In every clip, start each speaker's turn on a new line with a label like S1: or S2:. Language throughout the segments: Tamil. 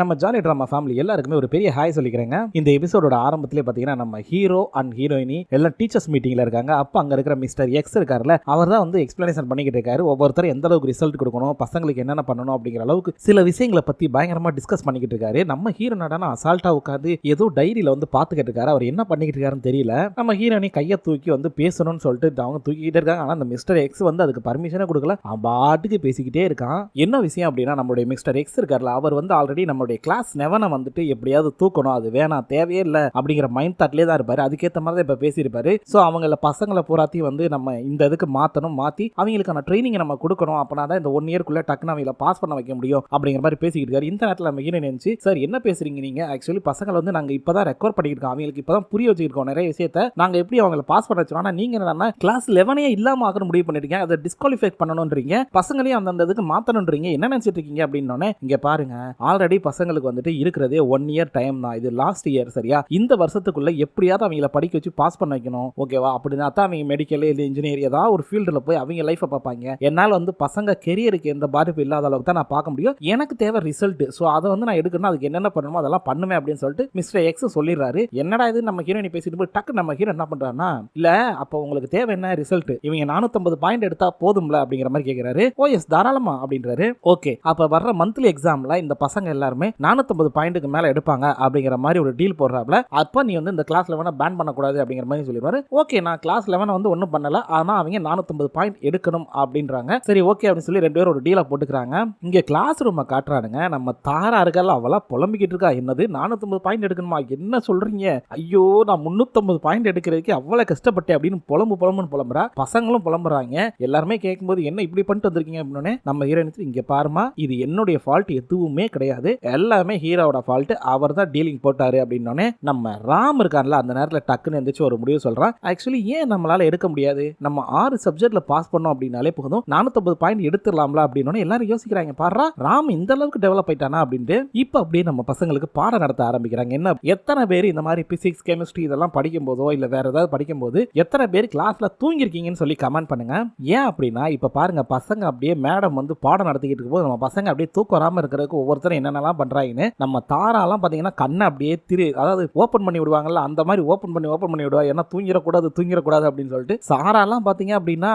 S1: நம்ம ஜாலி ட்ராமா ஃபேமிலி எல்லாருக்குமே ஒரு பெரிய ஹாய் சொல்லிக்கிறேங்க. இந்த எபிசோடோட ஆரம்பத்திலே பார்த்தீங்கன்னா நம்ம ஹீரோ அண்ட் ஹீரோயினி எல்லாம் டீச்சர்ஸ் மீட்டிங்கில் இருக்காங்க. அப்போ அங்கே இருக்கிற மிஸ்டர் எக்ஸ் இருக்கார்ல அவர் தான் வந்து எக்ஸ்பிளனேஷன் பண்ணிக்கிட்டு இருக்காரு. ஒவ்வொருத்தரும் எந்த அளவுக்கு ரிசல்ட் கொடுக்கணும் பசங்களுக்கு என்னென்ன பண்ணணும் அப்படிங்கிற அளவுக்கு சில விஷயங்களை பற்றி பயங்கரமாக டிஸ்கஸ் பண்ணிக்கிட்டு இருக்காரு. நம்ம ஹீரோ நடனா அசால்ட்டாக உட்காந்து ஏதோ டைரியில் வந்து பார்த்துக்கிட்டு இருக்காரு. அவர் என்ன பண்ணிக்கிட்டு இருக்காருன்னு தெரியல. நம்ம ஹீரோனி கையை தூக்கி வந்து பேசணும்னு சொல்லிட்டு அவங்க தூக்கிக்கிட்டே இருக்காங்க. ஆனால் அந்த மிஸ்டர் எக்ஸ் வந்து அதுக்கு பர்மிஷனே கொடுக்கல. அவன் பாட்டுக்கு பேசிக்கிட்டே இருக்கான். என்ன விஷயம் அப்படின்னா நம்மளுடைய மிஸ்டர் எக்ஸ் இருக்கார்ல அவர் வந்து ஆல்ரெடி அவருடைய கிளாஸ் நெவனை வந்துட்டு எப்படியாவது தூக்கணும் அது வேணாம் தேவையே இல்லை அப்படிங்கிற மைண்ட் தாட்லேயே தான் இருப்பாரு. அதுக்கேற்ற மாதிரி தான் இப்போ பேசியிருப்பாரு. ஸோ அவங்கள பசங்களை பூராத்தையும் வந்து நம்ம இந்த இதுக்கு மாற்றணும் மாற்றி அவங்களுக்கான ட்ரைனிங்கை நம்ம கொடுக்கணும். அப்படின்னா தான் இந்த ஒன் இயர்க்குள்ளே டக்குன்னு அவங்கள பாஸ் பண்ண வைக்க முடியும் அப்படிங்கிற மாதிரி பேசிக்கிட்டு இருக்காரு. இந்த நேரத்தில் நம்ம ஹீரோ சார் என்ன பேசுறீங்க நீங்க? ஆக்சுவலி பசங்களை வந்து நாங்கள் இப்போ தான் ரெக்கார்ட் பண்ணியிருக்கோம். அவங்களுக்கு இப்போ தான் புரிய வச்சுருக்கோம் நிறைய விஷயத்த. நாங்கள் எப்படி அவங்கள பாஸ் பண்ண வச்சோம்? ஆனால் நீங்கள் என்னன்னா கிளாஸ் லெவனே இல்லாமல் ஆகணும் முடிவு பண்ணிருக்கீங்க. அதை டிஸ்குவாலிஃபை பண்ணணுன்றீங்க. பசங்களையும் அந்தந்த இதுக்கு மாற்றணுன்றீங்க என்ன நினச்சிட்டு இருக்கீங்க? அப்படின்னோடனே இங்கே பாருங்க. ஆல்ரெடி பசங்களுக்கு வந்துட்டு இருக்கிறதே ஒன் இயர் டைம் தான். இது லாஸ்ட் இயர் சரியா? இந்த வருஷத்துக்குள்ள எப்படியாவது அவங்கள படிக்க வச்சு பாஸ் பண்ண வைக்கணும். ஓகேவா அப்படின்னா தான் அவங்க மெடிக்கல் இல்லை இன்ஜினியர் ஏதாவது ஒரு ஃபீல்டில் போய் அவங்க லைஃப்பை பார்ப்பாங்க. என்னால் வந்து பசங்க கெரியருக்கு எந்த பாதிப்பு இல்லாத அளவுக்கு தான் நான் பார்க்க முடியும். எனக்கு தேவை ரிசல்ட் ஸோ அதை வந்து நான் எடுக்கணும் அதுக்கு என்னென்ன பண்ணணுமோ அதெல்லாம் பண்ணுவேன் அப்படின்னு சொல்லிட்டு மிஸ்டர் எக்ஸ் சொல்லிடுறாரு. என்னடா இது? நம்ம ஹீரோயினி பேசிட்டு போய் டக்கு நம்ம ஹீரோ என்ன பண்ணுறாருன்னா இல்லை அப்போ உங்களுக்கு தேவை என்ன? ரிசல்ட் இவங்க நானூத்தம்பது பாயிண்ட் எடுத்தா போதும்ல? அப்படிங்கிற மாதிரி கேட்குறாரு ஓ எஸ் தாராளமா. அப்படின்றாரு. ஓகே அப்போ வர்ற மந்த்லி எக்ஸாம்ல இந்த பசங்க எல்லாருமே நானூத்தம்பது பாயிண்ட்டுக்கு மேல எடுப்பாங்க அப்படிங்கிற மாதிரி ஒரு டீல் போடுறாப்ல அப்ப நீ வந்து இந்த கிளாஸ் லெவனை பேன் பண்ணக்கூடாது அப்படிங்கிற மாதிரி சொல்லிடுவாரு. ஓகே நான் கிளாஸ் லெவனை வந்து ஒன்றும் பண்ணல. ஆனால் அவங்க நானூத்தம்பது பாயிண்ட் எடுக்கணும் அப்படின்றாங்க. சரி ஓகே அப்படின்னு சொல்லி ரெண்டு பேரும் ஒரு டீலை போட்டுக்கிறாங்க. இங்க கிளாஸ் ரூமை காட்டுறானுங்க. நம்ம தாரா இருக்கல அவளா புலம்பிக்கிட்டு இருக்கா. என்னது நானூத்தம்பது பாயிண்ட் எடுக்கணுமா? என்ன சொல்றீங்க? ஐயோ நான் முந்நூற்றம்பது பாயிண்ட் எடுக்கிறதுக்கு அவ்வளவு கஷ்டப்பட்டேன் அப்படின்னு புலம்பு புலம்புன்னு புலம்புறா. பசங்களும் புலம்புறாங்க. எல்லாருமே கேட்கும்போது என்ன இப்படி பண்ணிட்டு வந்திருக்கீங்க? அப்படின்னு நம்ம ஹீரோயின் இங்க பாருமா இது என்னுடைய ஃபால்ட் எதுவுமே கிடையாது. எல்லாமே ஹீரோவோட ஃபால்ட் அவர் தான் டீலிங் போட்டாரு அப்படின்னோடனே நம்ம ராம் இருக்கான்ல அந்த நேரத்தில் டக்குன்னு எந்திரிச்சு ஒரு முடிவு சொல்கிறான் ஆக்சுவலி ஏன் நம்மளால் எடுக்க முடியாது? நம்ம ஆறு சப்ஜெக்டில் பாஸ் பண்ணோம் அப்படின்னாலே போதும். நானூற்றம்பது பாயிண்ட் எடுத்துடலாம்ல அப்படின்னு எல்லாரும் யோசிக்கிறாங்க. பாடுறா ராம் இந்த அளவுக்கு டெவலப் ஆயிட்டானா அப்படின்ட்டு இப்போ அப்படியே நம்ம பசங்களுக்கு பாடம் நடத்த ஆரம்பிக்கிறாங்க. என்ன எத்தனை பேர் இந்த மாதிரி பிசிக்ஸ் கெமிஸ்ட்ரி இதெல்லாம் படிக்கும் போதோ இல்லை வேற ஏதாவது படிக்கும் போது எத்தனை பேர் கிளாஸில் தூங்கிருக்கீங்கன்னு சொல்லி கமெண்ட் பண்ணுங்க. ஏன் அப்படின்னா இப்போ பாருங்க பசங்க அப்படியே மேடம் வந்து பாடம் நடத்திக்கிட்டு இருக்கும்போது நம்ம பசங்க அப்படியே தூக்கம் வராமல் இருக்கிறதுக்கு ஒவ்வொருத்தரும் என்னென்னலாம் பண்ணுறாங்கன்னு நம்ம தாராலாம் பார்த்தீங்கன்னா கண்ணை அப்படியே திரு அதாவது ஓப்பன் பண்ணி விடுவாங்கல்ல அந்த மாதிரி ஓப்பன் பண்ணி ஓப்பன் பண்ணி விடுவா. ஏன்னா தூங்கிடக்கூடாது தூங்கிடக்கூடாது அப்படின்னு சொல்லிட்டு சாராலாம் பார்த்தீங்க அப்படின்னா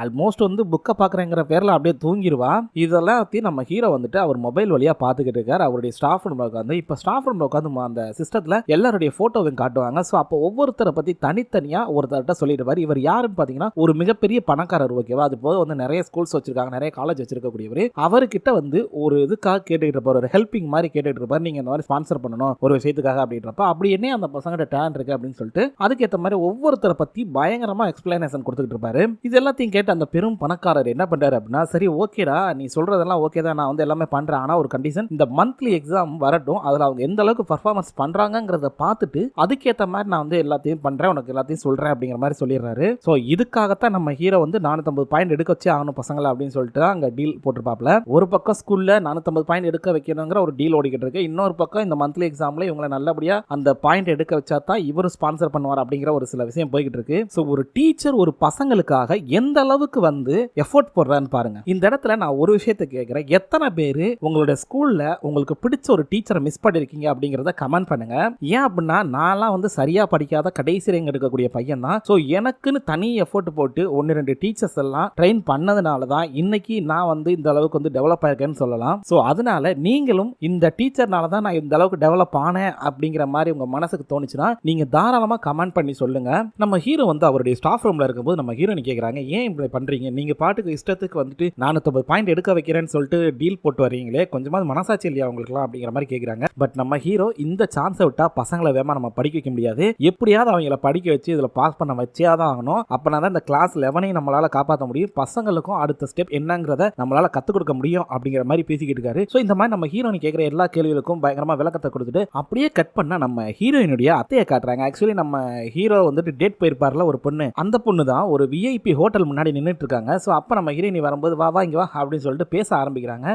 S1: ஆல்மோஸ்ட் வந்து புக்கை பார்க்குறேங்கிற பேரில் அப்படியே தூங்கிடுவா. இதெல்லாம் நம்ம ஹீரோ வந்துட்டு அவர் மொபைல் வழியாக பார்த்துக்கிட்டு இருக்கார். அவருடைய ஸ்டாஃப் ரூமில் உட்காந்து இப்போ ஸ்டாஃப் ரூமில் உட்காந்து அந்த சிஸ்டத்தில் எல்லாருடைய ஃபோட்டோவையும் காட்டுவாங்க. ஸோ அப்போ ஒவ்வொருத்தரை பற்றி தனித்தனியாக ஒருத்தர்கிட்ட சொல்லிடுவார் இவர் யாருன்னு பார்த்தீங்கன்னா ஒரு மிகப்பெரிய பணக்காரர் ஓகேவா அது போக வந்து நிறைய ஸ்கூல்ஸ் வச்சிருக்காங்க நிறைய காலேஜ் வச்சிருக்கக்கூடியவர். அவர்கிட்ட வந்து ஒரு இதுக்காக கேட்டுக்கிட்டு இருப்பார். ஒரு ஹெல்பிங் மாதிரி கேட்டுட்டு இருப்பார். நீங்க இந்த மாதிரி ஸ்பான்சர் பண்ணணும் ஒரு விஷயத்துக்காக அப்படின்றப்ப அப்படி என்ன அந்த பசங்கிட்ட டேலண்ட் இருக்கு அப்படின்னு சொல்லிட்டு அதுக்கேற்ற மாதிரி ஒவ்வொருத்தரை பத்தி பயங்கரமா எக்ஸ்பிளனேஷன் கொடுத்துட்டு இருப்பாரு. இது எல்லாத்தையும் கேட்டு அந்த பெரும் பணக்காரர் என்ன பண்றாரு அப்படின்னா சரி ஓகேடா நீ சொல்றதெல்லாம் ஓகே தான் நான் வந்து எல்லாமே பண்றேன். ஆனா ஒரு கண்டிஷன் இந்த மந்த்லி எக்ஸாம் வரட்டும் அதுல அவங்க எந்த அளவுக்கு பர்ஃபார்மன்ஸ் பண்றாங்கங்கிறத பார்த்துட்டு அதுக்கேற்ற மாதிரி நான் வந்து எல்லாத்தையும் பண்றேன் உனக்கு எல்லாத்தையும் சொல்றேன் அப்படிங்கிற மாதிரி சொல்லிடுறாரு. ஸோ இதுக்காகத்தான் நம்ம ஹீரோ வந்து நானூத்தம்பது பாயிண்ட் எடுக்க வச்சு ஆகணும் பசங்களை அப்படின்னு சொல்லிட்டு அங்கே அங்க டீல் போட்டிருப்பாப்ல ஒரு பக்கம் ஸ்கூல்ல நானூத்தம்பது பாயிண்ட் எடுக்க வைக்கணுங்கிற ஒரு டீல் ஓடிக்கிட்டு இருக்கு. இன்னொரு பக்கம் இந்த மந்த்லி எக்ஸாம்ல இவங்களை நல்லபடியா அந்த பாயிண்ட் எடுக்க வச்சா தான் இவர் ஸ்பான்சர் பண்ணுவார் அப்படிங்கிற ஒரு சில விஷயம் போய்கிட்டு இருக்கு. ஸோ ஒரு டீச்சர் ஒரு பசங்களுக்காக எந்த அளவுக்கு வந்து எஃபோர்ட் போடுறான்னு பாருங்க. இந்த இடத்துல நான் ஒரு விஷயத்தை கேட்குறேன். எத்தனை பேர் உங்களுடைய ஸ்கூல்ல உங்களுக்கு பிடிச்ச ஒரு டீச்சரை மிஸ் பண்ணிருக்கீங்க அப்படிங்கிறத கமெண்ட் பண்ணுங்க. ஏன் அப்படின்னா நான்லாம் வந்து சரியா படிக்காத கடைசி ரேங்க் எடுக்கக்கூடிய பையன் தான் ஸோ எனக்குன்னு தனி எஃபோர்ட் போட்டு ஒன்று ரெண்டு டீச்சர்ஸ் எல்லாம் ட்ரெயின் பண்ணதுனால தான் இன்னைக்கு நான் வந்து இந்த அளவுக்கு வந்து டெவலப் ஆயிருக்கேன்னு சொல்லலாம். ஸோ அதனால நீங்களும் இந்த டீச்சர்னால தான் நான் இந்த அளவுக்கு டெவலப் ஆனேன் அப்படிங்கிற மாதிரி உங்கள் மனசுக்கு தோணுச்சுன்னா நீங்கள் தாராளமாக கமெண்ட் பண்ணி சொல்லுங்கள் நம்ம ஹீரோ வந்து அவருடைய ஸ்டாஃப் ரூமில் இருக்கும்போது நம்ம ஹீரோனி கேட்குறாங்க ஏன் இப்படி பண்ணுறீங்க நீங்கள் பாட்டுக்கு இஷ்டத்துக்கு வந்துட்டு நானூற்றம்பது பாயிண்ட் எடுக்க வைக்கிறேன்னு சொல்லிட்டு டீல் போட்டு வரீங்களே கொஞ்சமாவது மனசாட்சி இல்லையா அவங்களுக்குலாம் அப்படிங்கிற மாதிரி கேட்குறாங்க பட் நம்ம ஹீரோ இந்த சான்ஸை விட்டால் பசங்களை வேமா நம்ம படிக்க வைக்க முடியாது. எப்படியாவது அவங்கள படிக்க வச்சு இதில் பாஸ் பண்ண வச்சே தான் ஆகணும். அப்போனா தான் இந்த கிளாஸ் லெவனையும் நம்மளால் காப்பாற்ற முடியும். பசங்களுக்கும் அடுத்த ஸ்டெப் என்னங்கிறத நம்மளால் கற்றுக் கொடுக்க முடியும் அப்படிங்கிற மாதிரி பேசிக்கிட்டு இருக்காரு. ஸோ இந்த மாதிரி நம்ம ஹீரோனி கேட்குற எல்லா கேள்விகளுக்கும் பயங்கரமாக விளக்கத்தை கொடுத்துட்டு அப்படியே கட் பண்ணால் நம்ம ஹீரோயினுடைய அத்தையை காட்டுறாங்க. ஆக்சுவலி நம்ம ஹீரோ வந்துட்டு டேட் போயிருப்பார்ல ஒரு பொண்ணு. அந்த பொண்ணு தான் ஒரு விஐபி ஹோட்டல் முன்னாடி நின்றுட்டு இருக்காங்க ஸோ அப்போ நம்ம ஹீரோயினி வரும்போது வா வா இங்கே வா அப்படின்னு சொல்லிட்டு பேச ஆரம்பிக்கிறாங்க.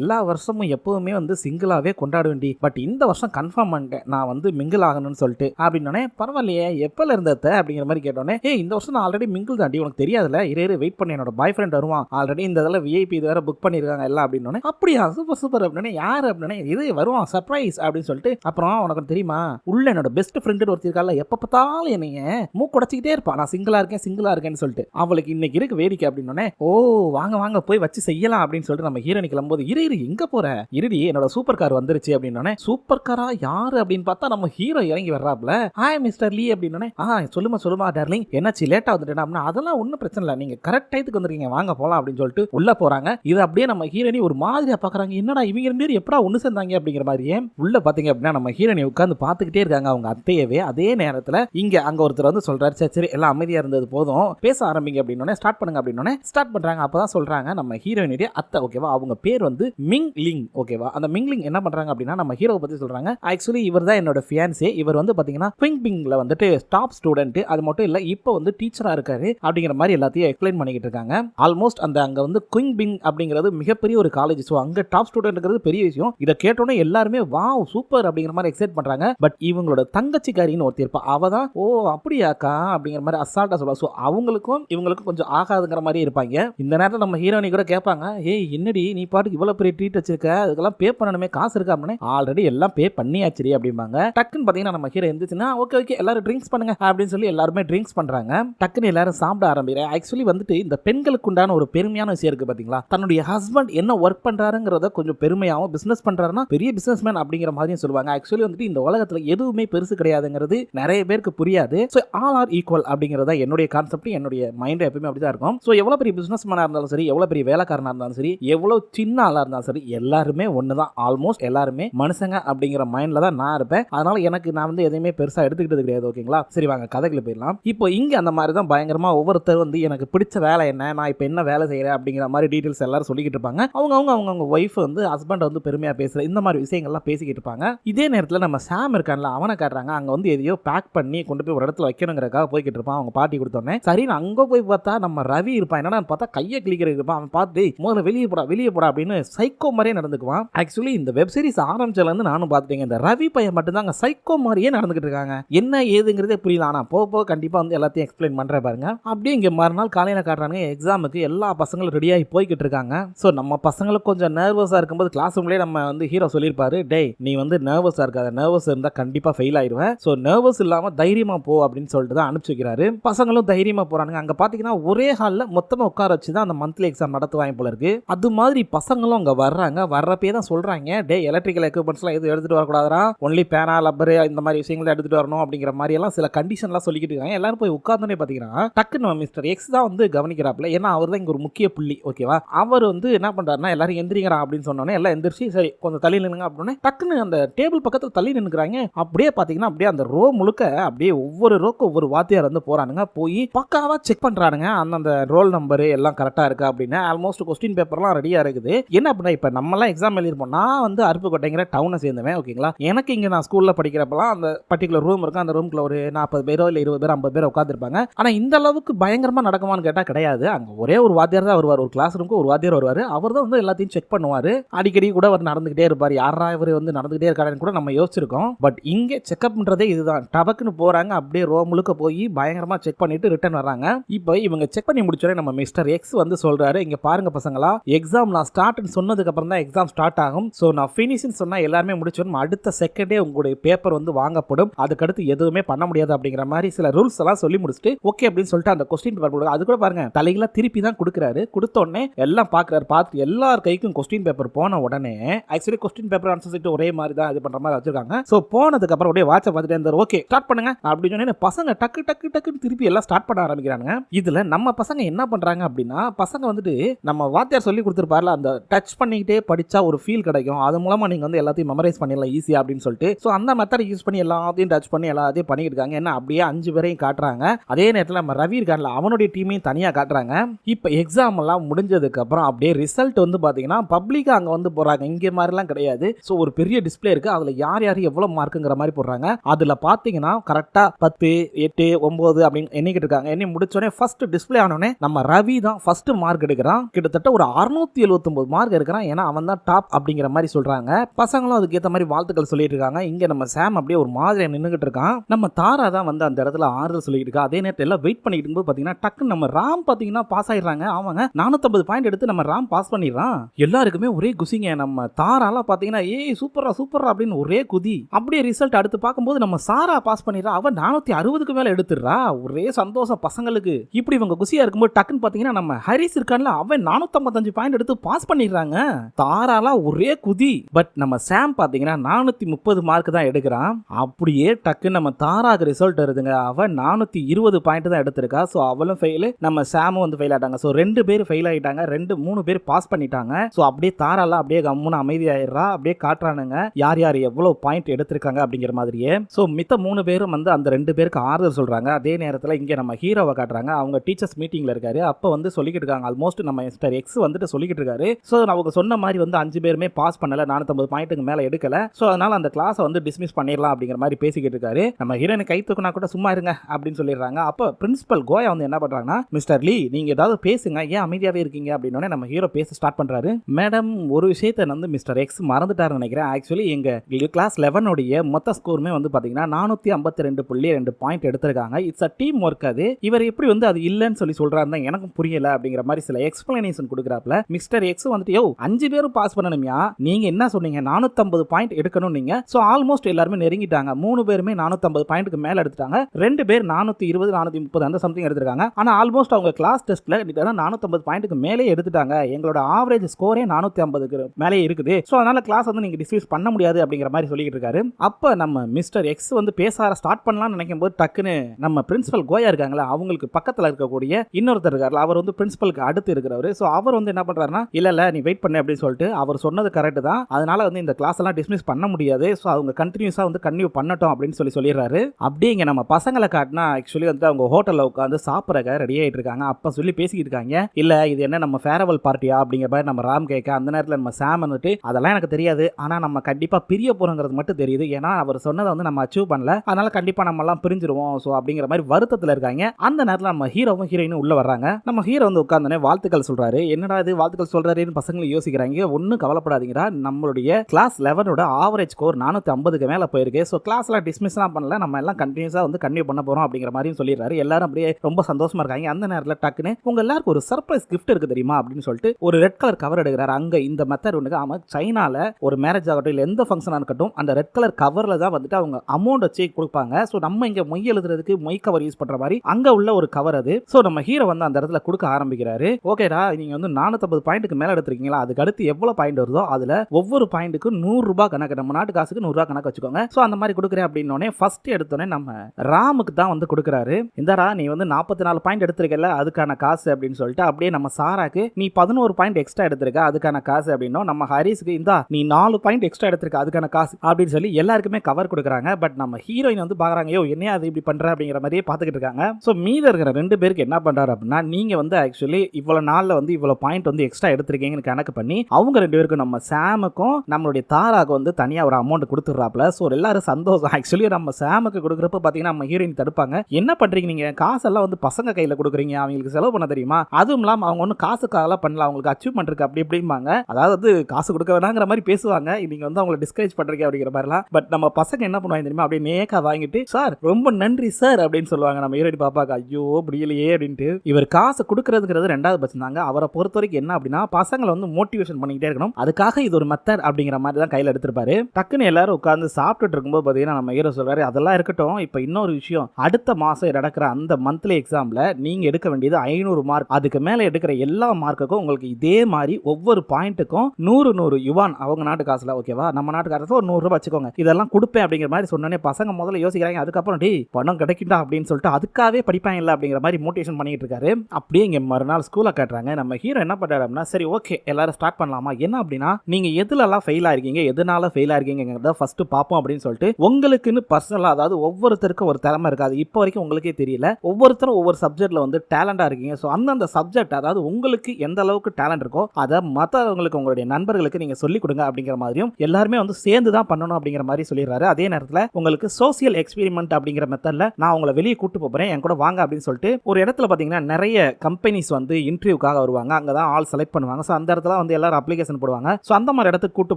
S1: எல்லா வருஷமும் எப்பவுமே வந்து சிங்கிளாகவே கொண்டாட வேண்டி பட் இந்த வருஷம் கன்ஃபார்ம் பண்ணிட்டேன். நான் வந்து மிங்கிள் ஆகணும்னு சொல்லிட்டு. அப்படின்னோடனே பரவாயில்லையே எப்பல இருந்தத அப்படிங்கிற மாதிரி கேட்டோன்னே ஏ இந்த வருஷம் நான் ஆல்ரெடி மிங்கிள் தாண்டி உனக்கு தெரியாதுல. இரு வெயிட் பண்ணி. என்னோட பாய் ஃப்ரெண்ட் வருவான். ஆல்ரெடி இந்த இதில் விஐபி இது வேற புக் பண்ணியிருக்காங்க எல்லாம். அப்படின்னோடனே அப்படியா சூப்பர் சூப்பர் அப்படின்னே யார் யாரு அப்படின்னா இது வருவான் சர்ப்ரைஸ் அப்படின்னு சொல்லிட்டு அப்புறம் உனக்கு தெரியுமா? உள்ள என்னோட பெஸ்ட் ஃப்ரெண்டு ஒருத்தர் இருக்கால எப்ப பார்த்தாலும் என்னைய மூக்குடைச்சிக்கிட்டே இருப்பா. நான் சிங்கிளா இருக்கேன் சிங்கிளா இருக்கேன்னு சொல்லிட்டு. அவளுக்கு இன்னைக்கு இருக்கு வேடிக்கை அப்படின்னோடனே ஓ வாங்க வாங்க போய் வச்சு செய்யலாம் அப்படின்னு சொல்லிட்டு நம்ம ஹீரோனி கிளம்போது இரு இரு எங்க போற? இருடி என்னோட சூப்பர் கார் வந்துருச்சு அப்படின்னோடனே சூப்பர் காரா யாரு? அப்படின்னு பார்த்தா நம்ம ஹீரோ இறங்கி வர்றாப்ல ஹாய் மிஸ்டர் லீ அப்படின்னோடனே ஆ சொல்லுமா சொல்லுமா டார்லிங் என்னாச்சு? லேட்டா வந்துட்டேன் அப்படின்னா அதெல்லாம் ஒன்றும் பிரச்சனை இல்லை. நீங்க கரெக்ட் டைத்துக்கு வந்துருக்கீங்க வாங்க போலாம் அப்படின்னு சொல்லிட்டு உள்ள போறாங்க. இது அப்படியே நம்ம ஹீரோனி ஒரு மாதிரியா பாக்குறாங்க. என்னடா இவங்க ரெண்டு எப்படி எப்படா ஒன்று சேர்ந்தாங்க அப்படிங்கிற மாதிரியே உள்ள பார்த்தீங்க அப்படின்னா நம்ம ஹீரோனி உட்காந்து பார்த்துக்கிட்டே இருக்காங்க அவங்க அத்தையவே. அதே நேரத்தில் இங்கே அங்கே ஒருத்தர் வந்து சொல்கிறாரு சரி சரி எல்லாம் அமைதியாக இருந்தது போதும். பேச ஆரம்பிங்க அப்படின்னோடனே ஸ்டார்ட் பண்ணுங்க அப்படின்னோடனே ஸ்டார்ட் பண்ணுறாங்க அப்போ தான் சொல்கிறாங்க நம்ம ஹீரோயினுடைய அத்தை ஓகேவா அவங்க பேர் வந்து மிங் லிங் ஓகேவா அந்த மிங் லிங் என்ன பண்ணுறாங்க அப்படின்னா நம்ம ஹீரோவை பற்றி சொல்கிறாங்க ஆக்சுவலி இவர் தான் என்னோட ஃபியான்ஸே இவர் வந்து பார்த்தீங்கன்னா பிங் பிங்கில் வந்துட்டு டாப் ஸ்டூடெண்ட் அது மட்டும் இல்லை இப்போ வந்து டீச்சராக இருக்காரு அப்படிங்கிற மாதிரி எல்லாத்தையும் எக்ஸ்பிளைன் பண்ணிக்கிட்டு இருக்காங்க. ஆல்மோஸ்ட் அந்த அங்கே வந்து குயிங் பிங் அப்படிங்கிறது மிகப்பெரிய ஒரு காலேஜ் ஸோ அங்கே டாப் ஸ்டூடெண்ட்ங்கிறது பெரிய விஷயம். இதை கேட்டோன்னே எல்லாருமே வாவ் சூப்பர் அப்படிங்கிற மாதிரி எக்ஸைட் பண்றாங்க. பட் இவங்களோட தங்கச்சிக்காரின்னு ஒருத்தர் இருப்பா. அவ தான் ஓ அப்படியாக்கா? அப்படிங்கிற மாதிரி அசால்ட்டா சொல்லுவா. ஸோ அவங்களுக்கும் இவங்களுக்கும் கொஞ்சம் ஆகாதுங்கிற மாதிரி இருப்பாங்க. இந்த நேரத்தில் நம்ம ஹீரோனி கூட கேட்பாங்க ஏய் என்னடி நீ பாட்டுக்கு இவ்வளவு பெரிய ட்ரீட் வச்சிருக்க? அதுக்கெல்லாம் பே பண்ணணுமே காசு இருக்கா? அப்படின்னு ஆல்ரெடி எல்லாம் பே பண்ணியாச்சுடி அப்படிம்பாங்க. டக்குன்னு பாத்தீங்கன்னா நம்ம ஹீரோ இருந்துச்சுன்னா ஓகே ஓகே எல்லாரும் ட்ரிங்க்ஸ் பண்ணுங்க அப்படின்னு சொல்லி எல்லாருமே ட்ரிங்க்ஸ் பண்றாங்க. டக்குன்னு எல்லாரும் சாப்பிட ஆரம்பிக்கிறேன் ஆக்சுவலி வந்துட்டு இந்த பெண்களுக்கு உண்டான ஒரு பெருமையான விஷயம் இருக்கு பாத்தீங்களா? தன்னுடைய ஹஸ்பண்ட் என்ன ஒர்க் பண்றாருங்கிறத கொஞ்சம் பெருமையாகவும் பிசினஸ் பண்றாருன்னா பெரிய பிசினஸ் மேன் அப்படிங்கிற மாதிரியும் சொல்லுவாங்க. ஆக்சுவலி வந்துட்டு இந்த உலகத்துல எதுவுமே பெருசு கிடையாதுங்கிறது நிறைய பேருக்கு புரியாது. ஸோ ஆல் ஆர் ஈக்குவல் அப்படிங்கிறத என்னுடைய கான்செப்ட் என்னுடைய மைண்ட் எப்பவுமே அப்படிதான் இருக்கும். ஸோ எவ்வளவு பெரிய பிசினஸ் மேனா இருந்தாலும் சரி எவ்வளவு பெரிய வேலைக்காரனா இருந்தாலும் சரி எவ்வளவு சின்ன ஆளா இருந்தாலும் சரி எல்லாருமே ஒன்று தான் ஆல்மோஸ்ட் எல்லாருமே மனுஷங்க அப்படிங்கிற மைண்ட்ல தான் நான் இருப்பேன். அதனால எனக்கு நான் வந்து எதையுமே பெருசா எடுத்துக்கிட்டது கிடையாது ஓகேங்களா சரி வாங்க கதைக்குள்ள போயிடலாம். இப்போ இங்க அந்த மாதிரி தான் பயங்கரமா ஒவ்வொருத்தர் வந்து எனக்கு பிடிச்ச வேலை என்ன நான் இப்போ என்ன வேலை செய்யறேன் அப்படிங்கிற மாதிரி டீட்டெயில்ஸ் எல்லாரும் சொல்லிக்கிட்டு இருப்பாங்க. அவங்க அவங்க அவங்க ஒய்ஃப் வந்து ஹஸ்பண்ட் வந்து பெருமையாக பேசுகிற இந்த மாதிரி விஷயங்கள்லாம் பேசிக்கிட்டு இருப்பாங்க. இதே நேரத்தில் நம்ம சாம் இருக்கான்ல அவனை காட்டுறாங்க. அங்க வந்து எதையோ பேக் பண்ணி கொண்டு போய் ஒரு இடத்துல வைக்கணுங்கிறக்காக போய்கிட்டு இருப்பான் அவங்க பாட்டி கொடுத்தோன்னே சரி நான் அங்க போய் பார்த்தா நம்ம ரவி இருப்பான். என்னன்னா பார்த்தா கையை கிளிக்கிற இருப்பான். அவன் பார்த்து முதல்ல வெளியே போடா வெளியே போடா அப்படின்னு சைக்கோ மாதிரியே நடந்துக்குவான். ஆக்சுவலி இந்த வெப் சீரிஸ் ஆரம்பிச்சதுலேருந்து நானும் பார்த்துட்டேங்க இந்த ரவி பையன் மட்டும்தான் அங்கே சைக்கோ மாதிரியே நடந்துகிட்டு இருக்காங்க. என்ன ஏதுங்கிறதே புரியல. ஆனா போக போக கண்டிப்பாக வந்து எல்லாத்தையும் எக்ஸ்பிளைன் பண்றேன் பாருங்க. அப்படியே இங்க மறுநாள் காலையில் காட்டுறாங்க எக்ஸாமுக்கு எல்லா பசங்களும் ரெடியாகி போய்கிட்டு இருக்காங்க. ஸோ நம்ம பசங்களுக்கு கொஞ்சம் நர்வஸாக இருக்கும்போது கிளாஸ் ரூம்லேயே நம்ம வந்து ஹீரோ சொல்லியிருப்பாரு டேய் நீ வந்து நர்வஸாக இருக்காத. நர்வஸ் இருந்தா கண்டிப்பா ஃபெயில் ஆயிடுவேன் ஸோ நர்வஸ் இல்லாம தைரியமா போ அப்படின்னு சொல்லிட்டு தான் அனுப்பிச்சு வைக்கிறாரு. பசங்களும் தைரியமா போறானுங்க. அங்க பாத்தீங்கன்னா ஒரே ஹாலில் மொத்தமா உட்கார வச்சு தான் அந்த மந்த்லி எக்ஸாம் நடத்துவாங்க போல இருக்கு. அது மாதிரி பசங்களும் அங்க வர்றாங்க. வர்றப்பே தான் சொல்றாங்க டே எலக்ட்ரிக்கல் எக்யூப்மெண்ட்ஸ்லாம் எதுவும் எடுத்துட்டு வரக்கூடாதுரா ஒன்லி பேனா லப்பர் இந்த மாதிரி விஷயங்களை எடுத்துட்டு வரணும் அப்படிங்கிற மாதிரி எல்லாம் சில கண்டிஷன்லாம் சொல்லிக்கிட்டு இருக்காங்க. எல்லாரும் போய் உட்கார்ந்தோன்னே பாத்தீங்கன்னா டக்குன்னு மிஸ்டர் எக்ஸ் தான் வந்து கவனிக்கிறாப்ல ஏன்னா அவர் தான் இங்க ஒரு முக்கிய புள்ளி ஓகேவா அவர் வந்து என்ன பண்றாருன்னா எல்லாரும் எந்திரிக்கிறா அப்படின்னு சொன்னோன்னே எல்லாம் எந்திரிச்சு சரி கொஞ்சம் தள்ளி நின்னுங்க அப்படின்னு டக்குன்னு அந்த டேபிள் பக்கத்தில் தள்ளி நின்னுக்கிறாங்க. அப்படியே பார்த்தீங்கன்னா அப்படியே அந்த ரோ முழுக்க அப்படியே ஒவ்வொரு ரோக்கு ஒவ்வொரு வாத்தியார் வந்து போறானுங்க. போய் பக்காவாக செக் பண்ணுறானுங்க அந்தந்த ரோல் நம்பர் எல்லாம் கரெக்டாக இருக்கா அப்படின்னு. ஆல்மோஸ்ட் கொஸ்டின் பேப்பர்லாம் ரெடியாக இருக்குது. என்ன அப்படின்னா இப்ப நம்மலாம் எக்ஸாம் எழுதிருப்போம் நான் வந்து அருப்புக்கோட்டைங்கிற டவுனை சேர்ந்தவன் ஓகேங்களா எனக்கு இங்கே நான் ஸ்கூலில் படிக்கிறப்பலாம் அந்த பர்டிகுலர் ரூம் இருக்கும் அந்த ரூம்குள்ள ஒரு நாற்பது பேரோ இல்லை இருபது பேர் ஐம்பது பேர் உட்காந்துருப்பாங்க ஆனால் இந்த அளவுக்கு பயங்கரமாக நடக்குமான்னு கேட்டால் கிடையாது. அங்கே ஒரே ஒரு வாத்தியார் தான் வருவார். ஒரு கிளாஸ் ரூமுக்கு ஒரு வாத்தியார் வருவார். அவர் தான் வந்து எல்லாத்தையும் செக் பண்ணுவார். அடிக்கடி கூட அவர் நடந்துகிட்டே இருப்பார். யாரா இவர் வந்து நடந்துகிட்டே இருக்காருன்னு கூட நம்ம யோசிச்சிருக்கோம். பட் இங்கே செக்அப்ன்றதே இதுதான். டபக்குன்னு போறாங்க அப்படியே ரோ முழுக்க போய் பயங்கரமா செக் பண்ணிட்டு ரிட்டர்ன் வராங்க இப்போ இவங்க செக் பண்ணி முடிச்சோடனே நம்ம மிஸ்டர் எக்ஸ் வந்து சொல்றாரு. இங்க பாருங்க பசங்களா எக்ஸாம் நான் ஸ்டார்ட்னு சொன்னதுக்கு அப்புறம் தான் எக்ஸாம் ஸ்டார்ட் ஆகும். ஸோ நான் ஃபினிஷ்னு சொன்னா எல்லாருமே முடிச்சோம் அடுத்த செகண்டே உங்களுடைய பேப்பர் வந்து வாங்கப்படும். அதுக்கடுத்து எதுவுமே பண்ண முடியாது அப்படிங்கிற மாதிரி சில ரூல்ஸ் எல்லாம் சொல்லி முடிச்சுட்டு ஓகே அப்படின்னு சொல்லிட்டு அந்த கொஸ்டின் பேப்பர் அது கூட பாருங்க தலைகளா திருப்பி தான் கொடுக்குறாரு. கொடுத்த உடனே எல்லாம் பார்க்குறாரு பார்த்து எல்லார் கைக்கும் கொஸ்டின் பேப்பர் போன உடனே actually question paper answer sheet ஒரே மாதிரி தான் இது பண்ற மாதிரி வச்சிருக்காங்க. ஸோ போனதுக்கு அப்புறம் அப்படியே வாட்சை பார்த்துட்டு இருந்தார். ஓகே ஸ்டார்ட் பண்ணுங்க. அப்படின்னு சொன்னேன் பசங்க டக்கு டக்கு டக்குன்னு திருப்பி எல்லாம் ஸ்டார்ட் பண்ண ஆரம்பிக்கிறாங்க இதுல நம்ம பசங்க என்ன பண்றாங்க அப்படின்னா பசங்க வந்துட்டு நம்ம வாத்தியார் சொல்லி கொடுத்துருப்பார்ல அந்த டச் பண்ணிக்கிட்டே படிச்சா ஒரு ஃபீல் கிடைக்கும். அது மூலமா நீங்க வந்து எல்லாத்தையும் மெமரைஸ் பண்ணிடலாம் ஈஸியா அப்படின்னு சொல்லிட்டு. ஸோ அந்த மெத்தட் யூஸ் பண்ணி எல்லாத்தையும் டச் பண்ணி எல்லாத்தையும் பண்ணிட்டு இருக்காங்க. ஏன்னா அப்படியே அஞ்சு பேரையும் காட்டுறாங்க. அதே நேரத்தில் நம்ம ரவி இருக்கார்ல அவனுடைய டீமையும் தனியாக காட்டுறாங்க. இப்போ எக்ஸாம் எல்லாம் முடிஞ்சதுக்கு அப்புறம் அப்படியே ரிசல்ட் வந்து பார்த்தீங்கன்னா பப்ளிக்காக அங்கே வந்து போகிறாங்க இங்கே மாதிரிலாம் கிடையாது. ஸோ ஒரு பெரிய டிஸ்பிளே இருக்கு. அதில் யார் யார் எவ்வளோ மார்க்குங்கிற மாதிரி போடுறாங்க. அதில் பார்த்தீங்கன்னா கரெக்டாக பத்து எட்டு ஒம்பது அப்படின்னு எண்ணிக்கிட்டு இருக்காங்க. எண்ணி முடிச்சோடனே ஃபர்ஸ்ட் டிஸ்ப்ளே ஆனோடனே நம்ம ரவி தான் ஃபர்ஸ்ட் மார்க் எடுக்கிறான். கிட்டத்தட்ட ஒரு அறுநூத்தி எழுபத்தொம்பது மார்க் எடுக்கிறான். ஏன்னா அவன் தான் டாப் அப்படிங்கிற மாதிரி சொல்கிறாங்க பசங்களும் அதுக்கேற்ற மாதிரி வாழ்த்துக்கள் சொல்லிட்டு இருக்காங்க. இங்கே நம்ம சாம் அப்படியே ஒரு மாதிரி நின்றுகிட்டு இருக்கான். நம்ம தாரா தான் வந்து அந்த இடத்துல ஆறுதல் சொல்லிட்டு இருக்கா. அதே நேரத்தில் எல்லாம் வெயிட் பண்ணிட்டு இருக்கும்போது பார்த்தீங்கன்னா டக்குன்னு நம்ம ராம் பார்த்தீங்கன்னா பாஸ் ஆயிடுறாங்க. அவங்க நானூற்றம்பது பாயிண்ட் எடுத்து நம்ம ராம் பாஸ் பண்ணிடுறான். எல்லாருக்குமே ஒரே குசிங்க. நம்ம தாராலாம் பார்த்தீங்கன்னா ஏய் சூப்பரா சூப்பரா அப்படின்னு ஒரே குதி. அப்படியே ரிசல்ட் அடுத்து பார்க்கும்போது நம்ம சாரா பாஸ் பண்ணிடுறா. அவன் நானூற்றி அறுபதுக்கு மேலே எடுத்துடுறா. ஒரே சந்தோஷம் பசங்களுக்கு. இப்படி இவங்க குசியா இருக்கும்போது டக்குன்னு பார்த்தீங்கன்னா நம்ம ஹரிஸ் இருக்கான்ல அவன் நானூற்றம்பத்தஞ்சு பாயிண்ட் எடுத்து பாஸ் பண்ணிடுறாங்க. தாராலாம் ஒரே குதி. பட் நம்ம சாம் பார்த்தீங்கன்னா நானூற்றி முப்பது மார்க் தான் எடுக்கிறான். அப்படியே டக்குன்னு நம்ம தாராக்கு ரிசல்ட் வருதுங்க. அவன் நானூற்றி இருபது பாயிண்ட் தான் எடுத்திருக்கா. ஸோ அவளும் ஃபெயிலு நம்ம சாமும் வந்து ஃபெயில் ஆகிட்டாங்க ஸோ ரெண்டு பேர் ஃபெயில் ஆகிட்டாங்க ரெண்டு மூணு பேர் பாஸ் பண்ணிட்டாங்க. ஸோ அப்படியே தாராலாம் அப்படியே கம்முன்னு அமைதியாயிடுறா அப்படியே காட்டுறானுங்க. யார் யார் எவ்வளோ பாயிண்ட் எடுத்திருக்காங்க அப்படிங்கிற மாதிரியே. ஸோ மித்த மூணு பேரும் வந்து அந்த ரெண்டு பேருக்கு ஆறுதல் சொல்றாங்க. அதே நேரத்தில் இங்கே நம்ம ஹீரோவை காட்டுறாங்க. அவங்க டீச்சர்ஸ் மீட்டிங்ல இருக்காரு. அப்போ வந்து சொல்லிக்கிட்டு இருக்காங்க. ஆல்மோஸ்ட் நம்ம மிஸ்டர் எக்ஸ் வந்துட்டு சொல்லிக்கிட்டு இருக்காரு. ஸோ அவங்க சொன்ன மாதிரி வந்து அஞ்சு பேருமே பாஸ் பண்ணல. நானூற்றம்பது பாயிண்ட்டுக்கு மேலே எடுக்கல. ஸோ அதனால அந்த கிளாஸை வந்து டிஸ்மிஸ் பண்ணிடலாம் அப்படிங்கிற மாதிரி பேசிக்கிட்டு இருக்காரு. நம்ம ஹீரோனை கை தூக்குனா கூட சும்மா இருங்க அப்படின்னு சொல்லிடுறாங்க. அப்போ பிரின்சிபல் கோயா வந்து என்ன பண்ணுறாங்கன்னா மிஸ்டர் லீ நீங்க ஏதாவது பேசுங்க. ஏன் அமைதியாவே இருக்கீங்க? அப்படின்னு நம்ம ஹீரோ பேச ஸ்டார்ட் பண்றாரு. மேடம் ஒரு விஷயத்தை வந்து மிஸ்டர் எக்ஸ் மறந்துட்டாருன்னு நினைக்கிறேன். ஆக்சுவலி எங்கள் கிளாஸ் லெவனுடைய மொத்த ஸ்கோருமே வந்து பார்த்தீங்கன்னா நானூற்றி ஐம்பத்தி ரெண்டு புள்ளி ரெண்டு பாயிண்ட் எடுத்திருக்காங்க. இட்ஸ் அ டீம் ஒர்க் அது. இவர் எப்படி வந்து அது இல்லைன்னு சொல்லி சொல்றாருன்னு எனக்கும் புரியல அப்படிங்கிற மாதிரி சில எக்ஸ்பிளனேஷன் கொடுக்குறாப்ல மிஸ்டர் எக்ஸ் வந்துட்டு யோ அஞ்சு பேரும் பாஸ் பண்ணணும்யா? நீங்கள் என்ன சொன்னீங்க? நானூற்றம்பது பாயிண்ட் எடுக்கணும் நீங்கள் ஸோ ஆல்மோஸ்ட் எல்லாருமே நெருங்கிட்டாங்க. மூணு பேருமே நானூற்றம்பது பாயிண்ட்டுக்கு மேலே எடுத்துட்டாங்க. ரெண்டு பேர் நானூற்றி இருபது நானூற்றி முப்பது அந்த சம்திங் எடுத்திருக்காங்க. ஆனால் ஆல்மோஸ்ட் அவங்க கிளாஸ் டெஸ்ட்டில் நானூற்றம்பது பாயிண்ட்டுக்கு மேலே எடுத்துட்டாங்க. எங்களோட ஆவரேஜ் ஸ்கோரே நானூற்றி ஐம்பதுக்கு மேலே இருக்குது. ஸோ அதனால கிளாஸ் வந்து நீங்க டிஸ்மிஸ் பண்ண முடியாது அப்படிங்கிற மாதிரி சொல்லிட்டு இருக்காரு. அப்போ நம்ம மிஸ்டர் எக்ஸ் வந்து பேச ஸ்டார்ட் பண்ணலாம்னு நினைக்கும் போது டக்குன்னு நம்ம பிரின்சிபல் கோயா இருக்காங்களா அவங்களுக்கு பக்கத்துல இருக்கக்கூடிய இன்னொருத்தர் இருக்கார்ல அவர் வந்து பிரின்சிபலுக்கு அடுத்து இருக்கிறவர். ஸோ அவர் வந்து என்ன பண்றாருன்னா இல்ல இல்லை நீ வெயிட் பண்ணு அப்படின்னு சொல்லிட்டு அவர் சொன்னது கரெக்டு தான். அதனால வந்து இந்த கிளாஸ் எல்லாம் டிஸ்மிஸ் பண்ண முடியாது. ஸோ அவங்க கண்டினியூஸாக வந்து கன்டினியூ பண்ணட்டும் அப்படின்னு சொல்லி சொல்லிடுறாரு. அப்படியே நம்ம பசங்களை காட்டினா ஆக்சுவலி வந்து அவங்க ஹோட்டலில் உட்காந்து சாப்பிட்றக்க ரெடி ஆகிட்டு இருக்காங்க. அப்ப சொல்லி பேசிக்கிட்டு இருக்காங்க இல்ல இது என்ன நம்ம ஃபேரவல் பார்ட்டியா அப்படிங்கிற மாதிரி நம்ம ராம் கேட்க அந்த நேரத்தில் நம்ம சாம் வந்துட்டு அதெல்லாம் எனக்கு தெரியாது. ஆனா நம்ம கண்டிப்பா பிரிய போகிறோங்கிறது மட்டும் தெரியுது. ஏன்னா அவர் சொன்னதை வந்து நம்ம அச்சீவ் பண்ணல. அதனால கண்டிப்பா நம்ம எல்லாம் பிரிஞ்சிருவோம். ஸோ அப்படிங்கிற மாதிரி வருத்தத்தில் இருக்காங்க. அந்த நேரத்தில் நம்ம ஹீரோவும் ஹீரோயினும் உள்ள வர்றாங்க. நம்ம ஹீரோ வந்து உட்காந்தனே வாழ்த்துக்கள் சொல்றாரு. என்னடா இது? வாழ்த்துக்கள் சொல்றாருன்னு பசங்களும் யோசிக்கிறாங்க. ஒன்றும் கவலைப்படாதீங்கடா. நம்மளுடைய கிளாஸ் லெவனோட ஆவரேஜ் ஸ்கோர் நானூற்றி ஐம்பதுக்கு மேலே போயிருக்கு. ஸோ கிளாஸ்லாம் டிஸ்மிஸ்லாம் பண்ணல. நம்ம எல்லாம் கண்டினியூஸாக வந்து கன்டினியூ பண்ண போகிறோம் அப்படிங்கிற மாதிரியும் சொல்லிடுறாரு. எல்லாரும் அப்படியே ரொம்ப சந்தோஷமா இருக்காங்க. அந்த நேரத்தில் டக்குன்னு உங்கள் எல்லாருக்கும் ஒரு சர்ப்ரைஸ் கிஃப்ட் இருக்கு தெரியுமா? அப்படின்னு சொல்லிட்டு ஒரு ரெட் கலர் கவர் எடுக்கிறாரு. அங்கே இந்த மெத்தட் ஒன்று இல்லாமல் சைனால ஒரு மேரேஜ் ஆகட்டும் இல்லை எந்த ஃபங்க்ஷனாக இருக்கட்டும் அந்த ரெட் கலர் கவரில் தான் வந்துட்டு அவங்க அமௌண்ட் வச்சு கொடுப்பாங்க. ஸோ நம்ம இங்கே மொய் எழுதுறதுக்கு மொய் கவர் யூஸ் பண்ணுற மாதிரி அங்கே உள்ள ஒரு கவர் அது. ஸோ நம்ம ஹீரோ வந்து அந்த இடத்துல கொடுக்க ஆரம்பிக்கிறாரு. ஓகேடா நீங்கள் வந்து நானூற்றம்பது பாயிண்ட்டுக்கு மேலே எடுத்திருக்கீங்களா? அதுக்கு அடுத்து எவ்வளோ பாயிண்ட் வருதோ அதில் ஒவ்வொரு பாயிண்ட்டுக்கும் நூறுரூபா கணக்கு நம்ம நாட்டு காசுக்கு நூறுரூவா கணக்கு வச்சுக்கோங்க. ஸோ அந்த மாதிரி கொடுக்குறேன் அப்படின்னோடனே ஃபர்ஸ்ட் எடுத்தோடனே நம்ம ராமுக்கு தான் வந்து கொடுக்குறாரு. இந்தாரா நீ வந்து நாற்பத்தி நாலு பாயிண்ட் எடுத்திருக்கல அதுக்கான காசு அப்படின்னு சொல்லிட்டு அப்படியே நம்ம சாராக்கு நீ பதினோரு பாயிண்ட் எக்ஸ்ட்ரா எடுத்திருக்க அதுக்கான காசு அப்படின்னும் நம்ம ஹரிஸுக்கு இந்தா நீ நாலு பாயிண்ட் எக்ஸ்ட்ரா எடுத்திருக்க அதுக்கான காசு அப்படின்னு சொல்லி எல்லாருக்குமே கவர் கொடுக்குறாங்க. பட் நம்ம ஹீரோயின் வந்து பாக்குறாங்க யோ என்னையா அது இப்படி பண்ற? அப்படிங்கிற மாதிரியே பார்த்துக்கிட்டு இருக்காங்க. ஸோ மீத இருக்கிற ரெண்டு பேருக்கு என்ன பண்றாரு அப்படின்னா நீங்க வந்து ஆக்சுவலி இவ்வளவு நாள்ல வந்து இவ்வளவு பாயிண்ட் வந்து எக்ஸ்ட்ரா எடுத்திருக்கீங்கன்னு கணக்கு பண்ணி அவங்க ரெண்டு பேருக்கும் நம்ம சாமுக்கும் நம்மளுடைய தாராக்கு வந்து தனியா ஒரு அமௌண்ட் கொடுத்துட்றாப்ல ஸோ எல்லாரும் சந்தோஷம். ஆக்சுவலி நம்ம சாமுக்கு கொடுக்குறப்ப பார்த்தீங்கன்னா நம்ம ஹீரோயின் தடுப்பாங்க. என்ன பண்றீங்க நீங்க? காசெல்லாம் வந்து பசங்க கையில கொடுக்குறீங்க. அவங்களுக்கு செலவு பண்ண தெரியுமா? அதுவும் இல்லாமல் அவங்க ஒன்றும் காசுக்காகலாம் பண்ணல. அவங்களுக்கு அச்சீவ்மெண்ட் இருக்கு அப்படி இப்படிம்பாங்க. அதாவது காசு கொடுக்க வேணாங்கிற மாதிரி பேசுவாங்க. நீங்க வந்து அவங்களை டிஸ்கரேஜ் பண்றீங்க அப்படிங்கிற மாதிரிலாம். பட் நம்ம பசங்க என்ன பண்ணுவாங்க தெரியுமா? அப்படியே நேக்கா வாங்கிட்டு சார் ரொம்ப நன்றி சார் அப்படின்னு சொல்லுவாங்க. நம்ம ஈரடி பாப்பாக்கு ஐயோ முடியலையே அப்படின்ட்டு. இவர் காசு கொடுக்கறதுங்கிறது ரெண்டாவது பட்சம் தாங்க. அவரை பொறுத்த வரைக்கும் என்ன அப்படின்னா பசங்களை வந்து மோட்டிவேஷன் பண்ணிக்கிட்டே இருக்கணும். அதுக்காக இது ஒரு மெத்தட் அப்படிங்கிற மாதிரி தான் கையில் எடுத்திருப்பாரு. டக்குன்னு எல்லாரும் உட்காந்து சாப்பிட்டுட்டு இருக்கும்போது பார்த்தீங்கன்னா நம்ம ஹீரோ சொல்றாரு அதெல்லாம் இருக்கட்டும். இப்போ இன்னொரு விஷயம். அடுத்த மாதம் நடக்கிற அந்த மந்த்லி எக்ஸாம்ல நீங்க எடுக்க வேண்டியது ஐநூறு மார்க் அதுக்கு மேலே எடுக்கிற எல்லா மார்க்குக்கும் உங்களுக்கு இதே மாதிரி ஒவ்வொரு பாயிண்ட்டுக்கும் நூறு நூறு ஒரு யுவான் அவங்க நாட்டு காசுல ஓகேவா நம்ம நாட்டு காசுல ஒரு நூறு ரூபாய் வச்சுக்கோங்க. இதெல்லாம் கொடுப்பேன் அப்படிங்கிற மாதிரி சொன்னோன்னே பசங்க முதல்ல யோசிக்கிறாங்க. அதுக்கப்புறம் டேய் பணம் கிடைக்கிட்டா அப்படின்னு சொல்லிட்டு அதுக்காகவே படிப்பாங்க இல்லை அப்படிங்கிற மாதிரி மோட்டிவேஷன் பண்ணிட்டு இருக்காரு. அப்படியே இங்க மறுநாள் ஸ்கூலில் காட்டுறாங்க. நம்ம ஹீரோ என்ன பண்ணுறாரு அப்படின்னா சரி ஓகே எல்லாரும் ஸ்டார்ட் பண்ணலாமா? என்ன அப்படின்னா நீங்க எதுலலாம் ஃபெயில் ஆயிருக்கீங்க? எதனால ஃபெயில் ஆயிருக்கீங்கிறத ஃபர்ஸ்ட் பார்ப்போம் அப்படின்னு சொல்லிட்டு உங்களுக்குன்னு பர்சனலா அதாவது ஒவ்வொருத்தருக்கும் ஒரு திறமை இருக்காது. இப்போ வரைக்கும் உங்களுக்கே தெரியல. ஒவ்வொருத்தரும் ஒவ்வொரு சப்ஜெக்ட்ல வந்து டேலண்டா இருக்கீங்க. ஸோ அந்தந்த சப்ஜெக்ட் அதாவது உங்களுக்கு எந்த அளவுக்கு டேலண்ட் இருக்கோ அதை மற்றவங்களுக்கு உங்களுடைய நண்பர்கள் நண்பர்களுக்கு நீங்க சொல்லிக் கொடுங்க அப்படிங்கிற மாதிரியும் எல்லாருமே வந்து சேர்ந்து தான் பண்ணணும் அப்படிங்கிற மாதிரி சொல்லிடுறாரு. அதே நேரத்தில் உங்களுக்கு சோசியல் எக்ஸ்பெரிமெண்ட் அப்படிங்கிற மெத்தடில் நான் உங்களை வெளியே கூட்டு போறேன் என் கூட வாங்க அப்படின்னு சொல்லிட்டு ஒரு இடத்துல பார்த்தீங்கன்னா நிறைய கம்பெனிஸ் வந்து இன்டர்வியூக்காக வருவாங்க. அங்கே தான் ஆள் செலக்ட் பண்ணுவாங்க. ஸோ அந்த இடத்துல வந்து எல்லாரும் அப்ளிகேஷன் போடுவாங்க. ஸோ அந்த மாதிரி இடத்துக்கு கூட்டு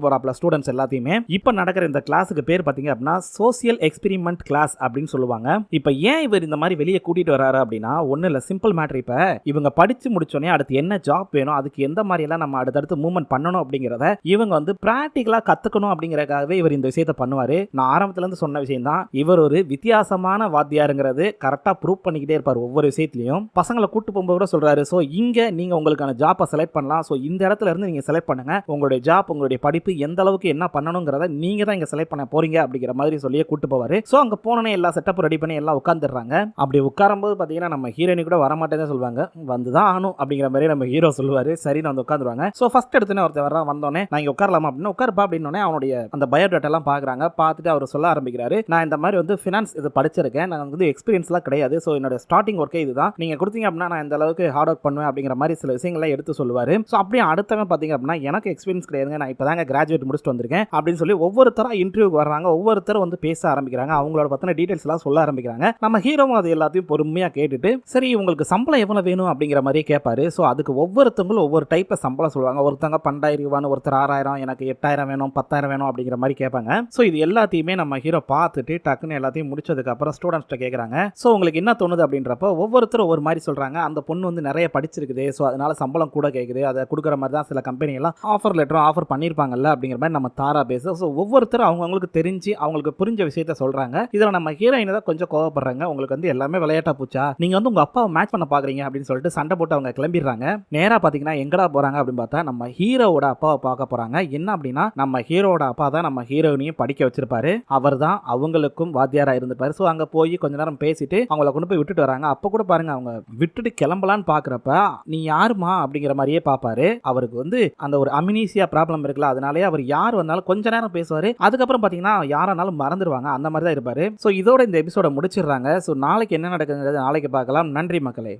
S1: போகிறாப்ல ஸ்டூடெண்ட்ஸ் எல்லாத்தையுமே இப்போ நடக்கிற இந்த கிளாஸுக்கு பேர் பார்த்தீங்க அப்படின்னா சோசியல் எக்ஸ்பெரிமெண்ட் கிளாஸ் அப்படின்னு சொல்லுவாங்க. இப்போ ஏன் இவர் இந்த மாதிரி வெளியே கூட்டிட்டு வராரு அப்படின்னா ஒன்றும் இல்லை சிம்பிள் மேட்ரு இப்போ இவங்க படித்து முடிச்சோடனே அடுத்து என்ன ஜாப் வேணும் அதுக்கு எந்த மாதிரி எல்லாம் நம்ம அடுத்தடுத்து மூவ்மெண்ட் பண்ணணும் அப்படிங்கிறத அப்படிங்கிறத இவங்க வந்து ப்ராக்டிக்கலாக கற்றுக்கணும் அப்படிங்கிறதுக்காகவே இவர் இந்த விஷயத்த பண்ணுவார். நான் ஆரம்பத்துலேருந்து சொன்ன விஷயம் தான் இவர் ஒரு வித்தியாசமான வாத்தியாருங்கிறது கரெக்டாக ப்ரூவ் பண்ணிக்கிட்டே இருப்பார் ஒவ்வொரு விஷயத்துலையும். பசங்களை கூட்டு போகும்போது கூட சொல்கிறாரு ஸோ இங்கே நீங்கள் உங்களுக்கான ஜாப்பை செலக்ட் பண்ணலாம். ஸோ இந்த இடத்துல இருந்து நீங்கள் செலக்ட் பண்ணுங்க. உங்களுடைய ஜாப் உங்களுடைய படிப்பு எந்த அளவுக்கு என்ன பண்ணணுங்கிறத நீங்கள் தான் இங்கே செலக்ட் பண்ண போறீங்க. அப்படிங்கிற மாதிரி சொல்லியே கூட்டு போவார். ஸோ அங்கே போனோன்னே எல்லா செட்டப்பும் ரெடி பண்ணி எல்லாம் உட்காந்துடுறாங்க அப்படி உட்காரும்போது பார்த்தீங்கன்னா நம்ம ஹீரோயினி கூட வரமாட்டேன்னு சொல்லுவாங்க வந்து தான் ஆகணும். அப்படிங்கிற மாதிரி நம்ம ஹீரோ சொல்லுவார். சரின்னு வந்து உட்காந்துருவாங்க ஸோ ஃபஸ்ட் எடுத்துன்னு ஒருத்தர் வர வந்தோடனே நான் இங்கே உட்காரலாமா? அப்படின்னு உட்காருப்பா அப்படின்னு அவனுடைய அந்த பயோடேட்டா பார்க்குறாங்க பார்த்துட்டு அவர் சொல்ல ஆரம்பிக்கிறாரு. நான் இந்த மாதிரி வந்து ஃபினான்ஸ் இது படிச்சிருக்கேன். நான் வந்து எக்ஸ்பீரியன்ஸ்லாம் கிடையாது. ஸோ என்னோட ஸ்டார்டிங் ஒர்க்கே இதுதான். நீங்கள் கொடுத்தீங்க அப்படின்னா நான் இந்த அளவுக்கு ஹார்ட் ஒர்க் பண்ணுவேன் அப்படிங்கிற மாதிரி சில விஷயங்கள்லாம் எடுத்து சொல்லுவார். ஸோ அப்படியே அடுத்தவன் பார்த்தீங்க அப்படின்னா எனக்கு எக்ஸ்பீரியன்ஸ் கிடையாதுங்க. நான் இப்போ தாங்க கிராஜுவேட் முடிச்சுட்டு வந்திருக்கேன் அப்படின்னு சொல்லி ஒவ்வொருத்தராக இன்டர்வியூக்கு வர்றாங்க. ஒவ்வொருத்தரும் வந்து பேச ஆரம்பிக்கிறாங்க. அவங்களோட பற்றின டீட்டெயில்ஸ் எல்லாம் சொல்ல ஆரம்பிக்கிறாங்க. நம்ம ஹீரோவும் அது எல்லாத்தையும் பொறுமையாக கேட்டுட்டு சரி உங்களுக்கு சம்பளம் எவ்வளோ வேணும்? அப்படிங்கிற மாதிரி கேட்பாரு ஸோ அதுக்கு ஒவ்வொருத்தவங்களும் ஒவ்வொரு டைப்பில் சம்பளம் சொல்லுவாங்க. ஒருத்தவங்க பன்னெண்டாயிரம் ரூபான்னு ஒருத்தர் ஆறாயிரம் எனக்கு எட்டாயிரம் வேணும் பத்தாயிரம் வேணும் அப்படிங்கிற மாதிரி கேட்பாங்க. ஸோ இது எல்லாத்தையுமே நம்ம ஹீரோ பார்த்துட்டு டக்குன்னு எல்லாத்தையும் முடிச்சதுக்கு அப்புறம் ஸ்டூடெண்ட்ஸ்ட்ட கேட்குறாங்க ஸோ உங்களுக்கு என்ன தோணுது அப்படின்றப்போ ஒவ்வொருத்தரும் ஒவ்வொரு மாதிரி சொல்கிறாங்க அந்த பொண்ணு வந்து நிறைய படிச்சிருக்குது. ஸோ அதனால சம்பளம் கூட கேட்குது அதை கொடுக்குற மாதிரி தான் சில கம்பெனியெல்லாம் ஆஃபர் லெட்டரும் ஆஃபர் பண்ணியிருப்பாங்கல்ல அப்படிங்கிற மாதிரி நம்ம தாரா பேச ஸோ ஒவ்வொருத்தரும் அவங்கவுங்களுக்கு தெரிஞ்சு அவங்களுக்கு புரிஞ்ச விஷயத்த சொல்கிறாங்க இதில் நம்ம ஹீரோயினை தான் கொஞ்சம் கோவப்படுறாங்க. உங்களுக்கு வந்து எல்லாமே விளையாட்டா பூச்சா? நீங்கள் வந்து உங்கள் அப்பாவை மேட்ச் பண்ண பார்க்குறீங்க அப்படின்னு சொல்லிட்டு சண்டை போட்டு அவங்க கிளம்பிடுறாங்க. நேராக பார்த்தீங்கன்னா எங்கடா போகிறாங்க அப்படின்னு பார்த்தா நம்ம ஹீரோவோட அப்பாவை பார்க்க போறாங்க. என்ன அப்படின்னா நம்ம ஹீரோவோட அப்பா தான் நம்ம ஹீரோயினையும் படிக்க வச்சிருப்பாரு. அவர் தான் அவங்களுக்கும் வாத்தியாரா இருந்திருப்பாரு. ஸோ அங்கே போய் கொஞ்ச நேரம் பேசிட்டு அவங்கள கொண்டு போய் விட்டுட்டு வராங்க. அப்போ கூட பாருங்க அவங்க விட்டுட்டு கிளம்பலான்னு பார்க்குறப்ப நீ யாருமா அப்படிங்கிற மாதிரியே பார்ப்பாரு. அவருக்கு வந்து அந்த ஒரு அமினீசியா ப்ராப்ளம் இருக்குல்ல அதனாலே அவர் யார் வந்தாலும் கொஞ்ச நேரம் பேசுவார். அதுக்கப்புறம் பார்த்தீங்கன்னா யாரானாலும் மறந்துடுவாங்க அந்த மாதிரி தான் இருப்பாரு. ஸோ இதோட இந்த எபிசோட முடிச்சிடுறாங்க. ஸோ நாளைக்கு என்ன நடக்குங்கிறது நாளைக்கு பார்க்கலாம். நன்றி மக்களே.